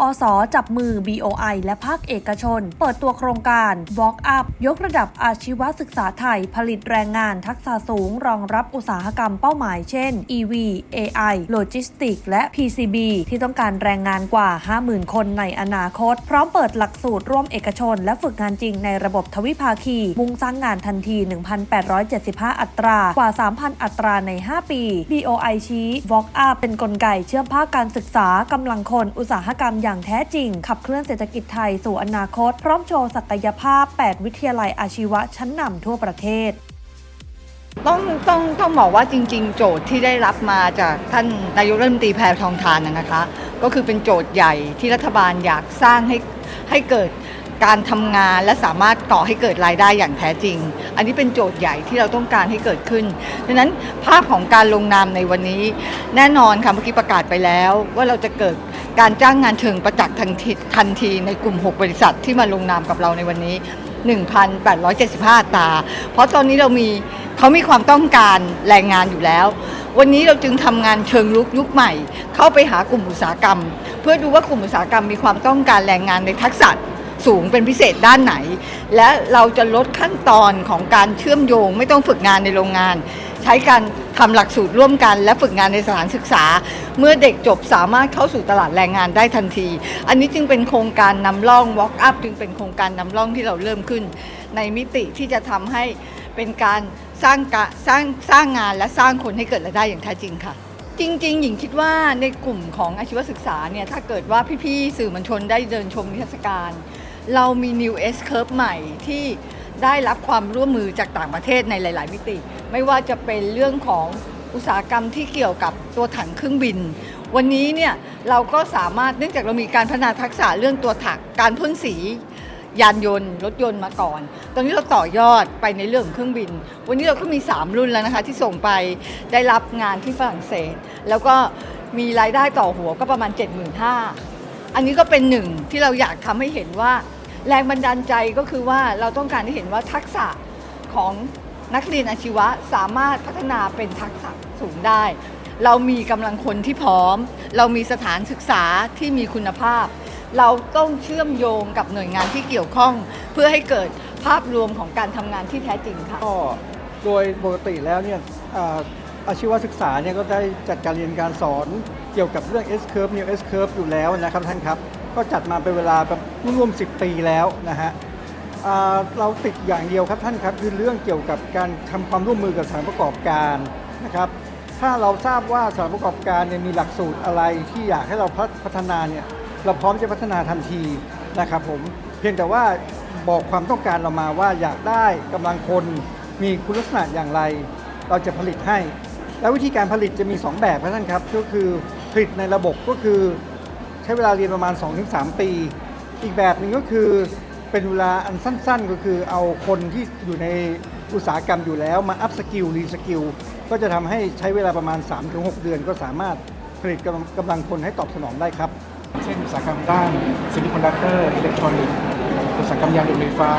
อสจับมือ BOI และภาคเอกชน เปิดตัวโครงการ Walk Up ยกระดับอาชีวศึกษาไทย ผลิตแรงงานทักษะสูง รองรับอุตสาหกรรมเป้าหมายเช่น EV AI โลจิสติกและ PCB ที่ต้องการแรงงานกว่า 50,000 คนในอนาคต พร้อมเปิดหลักสูตรร่วมเอกชน และฝึกงานจริงในระบบทวิภาคี มุ่งสร้างงานทันที 1,875 อัตรา กว่า 3,000 อัตราใน 5 ปี BOI ชี้ Walk Up เป็นนกลไกเชื่อมภาคการศึกษากำลังคนอุตสาหกรรมอย่างแท้จริง ขับเคลื่อนเศรษฐกิจไทยสู่อนาคต พร้อมโชว์ศักยภาพ 8 วิทยาลัยอาชีวะชั้นนำทั่วประเทศต้องต้องต้องบอกว่าจริง ๆ โจทย์ที่ได้รับมาจากท่านนายกรัฐมนตรีแพรทองทานนะนะคะ ก็คือเป็นโจทย์ใหญ่ที่รัฐบาลอยากสร้างให้ให้เกิดการทำงานและสามารถก่อให้เกิดรายได้อย่างแท้จริง อันนี้เป็นโจทย์ใหญ่ที่เราต้องการให้เกิดขึ้น ดังนั้นภาพของการลงนามในวันนี้ แน่นอนค่ะเมื่อกี้ประกาศไปแล้ว ว่าเราจะเกิด การจ้างงานเชิงประจักษ์ทันทีทันทีในกลุ่ม 6 บริษัทที่มาลงนามกับเราในวันนี้ 1,875อัตราเพราะตอนนี้เรามีเขามีความต้องการแรงงานอยู่แล้ว วันนี้เราจึงทำงานเชิงลุกยุคใหม่ เข้าไปหากลุ่มอุตสาหกรรม เพื่อดูว่ากลุ่มอุตสาหกรรมมีความต้องการแรงงานในทักษะสูงเป็นพิเศษด้านไหน และเราจะลดขั้นตอนของการเชื่อมโยง ไม่ต้องฝึกงานในโรงงาน ช้การทำหลักสูตรร่วมกัน และฝึกงานในสถานศึกษา เมื่อเด็กจบสามารถเข้าสู่ตลาดแรงงานได้ทันที อันนี้จึงเป็นโครงการนำร่อง Walk Up จึงเป็นโครงการนำร่องที่เราเริ่มขึ้น ในมิติที่จะทำให้เป็นการสร้างกะสร้างสร้างงานและสร้างคนให้เกิดรายได้อย่างแท้จริงค่ะ จริง ๆ หญิงคิดว่าในกลุ่มของอาชีวศึกษาเนี่ยถ้าเกิดว่าพี่ ๆ สื่อมวลชนได้เดินชมนิทรรศการ เรามี New S Curve ใหม่ที่ ได้รับความร่วมมือจากต่างประเทศในหลาย ๆ มิติ ไม่ว่าจะเป็นเรื่องของอุตสาหกรรมที่เกี่ยวกับตัวถังเครื่องบิน วันนี้เนี่ยเราก็สามารถเนื่องจากเรามีการพัฒนาทักษะเรื่องตัวถักการพ่นสี ยานยนต์ รถยนต์มาก่อน ตอนนี้เราต่อยอดไปในเรื่องของเครื่องบิน วันนี้เราก็มี 3 รุ่นแล้วนะคะที่ส่งไปได้รับงานที่ฝรั่งเศส แล้วก็มีรายได้ต่อหัวก็ประมาณ 75,000อันนี้ก็เป็นหนึ่งที่เราอยากทำให้เห็นว่า แรงบันดาลใจก็คือว่าเราต้องการให้เห็นว่าทักษะของนักเรียนอาชีวะสามารถพัฒนาเป็นทักษะสูงได้ เรามีกำลังคนที่พร้อม เรามีสถานศึกษาที่มีคุณภาพ เราต้องเชื่อมโยงกับหน่วยงานที่เกี่ยวข้อง เพื่อให้เกิดภาพรวมของการทำงานที่แท้จริงค่ะ ก็โดยปกติแล้วเนี่ยอ่าอาชีวศึกษาเนี่ยก็ได้จัดการเรียนการสอนเกี่ยวกับเรื่อง S curve New S curve อยู่แล้วนะครับท่านครับ ก็จัดมาเป็นเวลาแบบร่วม 10 ปีแล้วนะฮะเราติดอย่างเดียวครับท่านครับคือเรื่องเกี่ยวกับการทำความร่วมมือกับสถานประกอบการนะครับถ้าเราทราบว่าสถานประกอบการเนี่ยมีหลักสูตรอะไรที่อยากให้เราพัฒพฒนาเนี่ยเราพร้อมจะพัฒนาทันทีนะครับผมเพียงแต่ว่าบอกความต้องการเรามาว่าอยากได้กำลังคนมีคุณลักษณะอย่างไร เราจะผลิตให้ แล้ววิธีการผลิตจะมี 2 แบบครับท่านครับก็คือผลิตในระบบก็คือ ช้เวลาเรียนประมาณ 2-3 ปี อีกแบบหนึ่งก็คือเป็นเวลาอันสั้นๆ ก็คือเอาคนที่อยู่ในอุตสาหกรรมอยู่แล้วมาอัพสกิลรีสกิลก็จะทำให้ใช้เวลาประมาณ 3-6 เดือน ก็สามารถผลิตกำลังคนให้ตอบสนองได้ครับ เช่นอุตสาหกรรมด้านซิลิคอนดักเตอร์อิเล็กทรอนิกส์อุตสาหกรรมยานยนต์ไฟฟ้า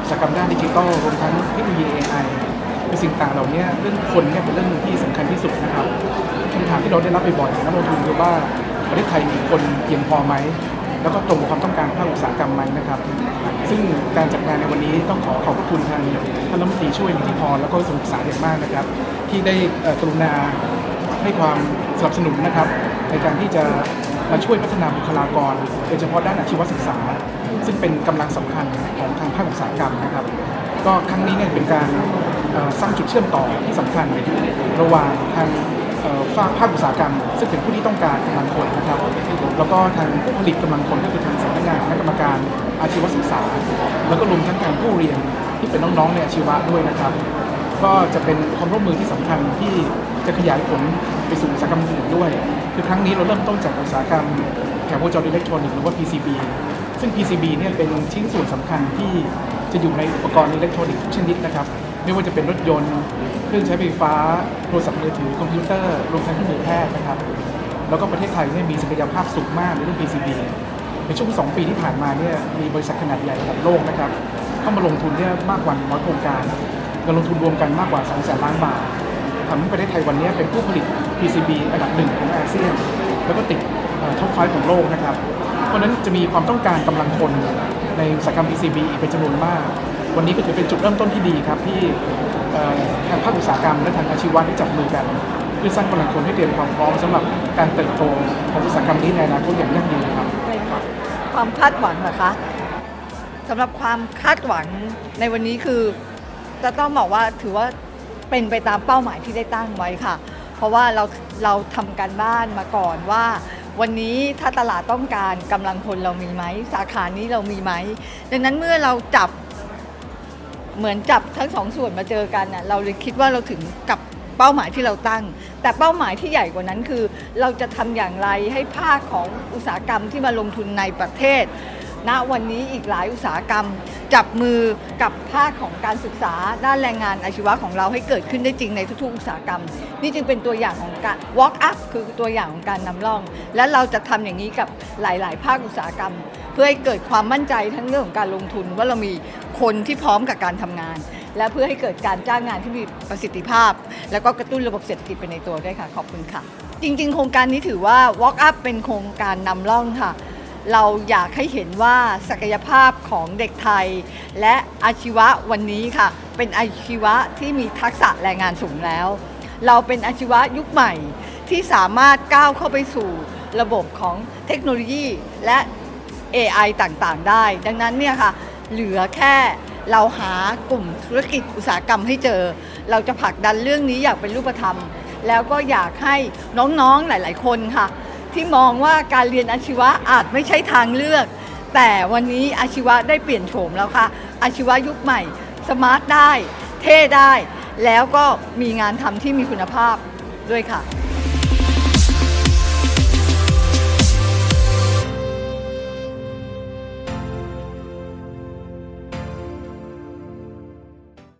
อุตสาหกรรมด้านดิจิทัลรวมทั้งเทคโนโลยี AI คือสิ่งต่างเหล่านี้เรื่องคนเนี่ยเป็นเรื่องที่สำคัญที่สุดนะครับคำถามที่เราได้รับบ่อยๆนักลงทุนคือว่า ประเทศไทยมีคนเพียงพอไหม แล้วก็ตรงกับความต้องการภาคอุตสาหกรรมไหมนะครับ ซึ่งการจัดงานในวันนี้ต้องขอขอบพระคุณทางท่านรัฐมนตรีช่วยนิติพรแล้วก็กระทรวงศึกษาอย่างมากนะครับ ที่ได้กรุณาให้ความสนับสนุนนะครับ ในการที่จะมาช่วยพัฒนาบุคลากรโดยเฉพาะด้านอาชีวศึกษา ซึ่งเป็นกำลังสำคัญของทางภาคอุตสาหกรรมนะครับ ก็ครั้งนี้เนี่ยเป็นการสร้างจุดเชื่อมต่อที่สำคัญระหว่างทาง ภาคภาคอุตสาหกรรม ซึ่งเป็นผู้ที่ต้องการกำลังคนนะครับ แล้วก็ทางผู้ผลิตกำลังคนก็คือทางสำนักงานคณะกรรมการอาชีวศึกษา แล้วก็รวมทั้งทางผู้เรียนที่เป็นน้องๆในอาชีวะด้วยนะครับ ก็จะเป็นความร่วมมือที่สำคัญที่จะขยายผลไปสู่อุตสาหกรรมอื่นด้วย คือครั้งนี้เราเริ่มต้นจากอุตสาหกรรมแถววงจรอิเล็กทรอนิกส์หรือว่า PCB ซึ่ง PCB เนี่ยเป็นชิ้นส่วนสำคัญที่จะอยู่ในอุปกรณ์อิเล็กทรอนิกส์ทุกชนิดนะครับ ไม่ว่าจะเป็นรถยนต์ เครื่องใช้ไฟฟ้าโทรศัพท์มือถือคอมพิวเตอร์รวมทั้งเครื่องมือแพทย์นะครับแล้วก็ประเทศไทยเนี่ยมีศักยภาพสูงมากในเรื่อง PCB ในช่วง 2 ปีที่ผ่านมาเนี่ยมีบริษัทขนาดใหญ่ระดับโลกนะครับเข้ามาลงทุนเนี่ยมากกว่า100โครงการเงินลงทุนรวมกันมากกว่า2แสนล้านบาททำให้ประเทศไทยวันนี้เป็นผู้ผลิต PCB อันดับหนึ่งของอาเซียน แล้วก็ติดท็อปไฟของโลกนะครับ เพราะนั้นจะมีความต้องการกำลังคนในอุตสาหกรรม PCB เป็นจำนวนมาก วันนี้ก็ถือเป็นจุดเริ่มต้นที่ดีครับที่ทางภาคอุตสาหกรรมและทางอาชีวะได้จับมือกันเพื่อสร้างกำลังคนให้เตรียมความพร้อมสำหรับการเติบโตของอุตสาหกรรมนี้ในอนาคตอย่างยั่งยืนครับความคาดหวังเหรอคะสำหรับความคาดหวังในวันนี้คือ จะต้องบอกว่าถือว่าเป็นไปตามเป้าหมายที่ได้ตั้งไว้ค่ะ เพราะว่าเราเราทำการบ้านมาก่อนว่า วันนี้ถ้าตลาดต้องการกำลังคนเรามีไหม สาขานี้เรามีไหม ดังนั้นเมื่อเราจับ เหมือนจับทั้งสองส่วนมาเจอกันน่ะเราเลยคิดว่าเราถึงกับเป้าหมายที่เราตั้ง แต่เป้าหมายที่ใหญ่กว่านั้นคือ เราจะทำอย่างไรให้ภาคของอุตสาหกรรมที่มาลงทุนในประเทศณวันนี้อีกหลายอุตสาหกรรม จับมือกับภาคของการศึกษาด้านแรงงานอาชีวะของเราให้เกิดขึ้นได้จริงในทุกๆอุตสาหกรรม นี่จึงเป็นตัวอย่างของการ walk up คือตัวอย่างของการนำร่อง และเราจะทำอย่างนี้กับหลาย ๆ ภาคอุตสาหกรรม พื่อให้เกิดความมั่นใจทั้งเรื่องของการลงทุนว่าเรามีคนที่พร้อมกับการทำงาน และเพื่อให้เกิดการจ้างงานที่มีประสิทธิภาพ แล้วก็กระตุ้นระบบเศรษฐกิจไปในตัวด้วยค่ะขอบคุณค่ะ จริง ๆ โครงการนี้ถือว่า walk up เป็นโครงการนำร่องค่ะ เราอยากให้เห็นว่าศักยภาพของเด็กไทย และอาชีวะวันนี้ค่ะ เป็นอาชีวะที่มีทักษะแรงงานสูงแล้ว เราเป็นอาชีวะยุคใหม่ที่สามารถก้าวเข้าไปสู่ระบบของเทคโนโลยีและ AI ต่างๆ ได้ ดังนั้นเนี่ยค่ะเหลือแค่เราหากลุ่มธุรกิจอุตสาหกรรมให้เจอ เราจะผลักดันเรื่องนี้อยางเป็นรูปธรรม แล้วก็อยากให้น้องๆหลาย ๆ คนค่ะ ที่มองว่าการเรียนอาชีวะอาจไม่ใช่ทางเลือก แต่วันนี้อาชีวะได้เปลี่ยนโฉมแล้วค่ะ อาชีวะยุคใหม่ สมาร์ทได้ เท่ได้ แล้วก็มีงานทำที่มีคุณภาพด้วยค่ะ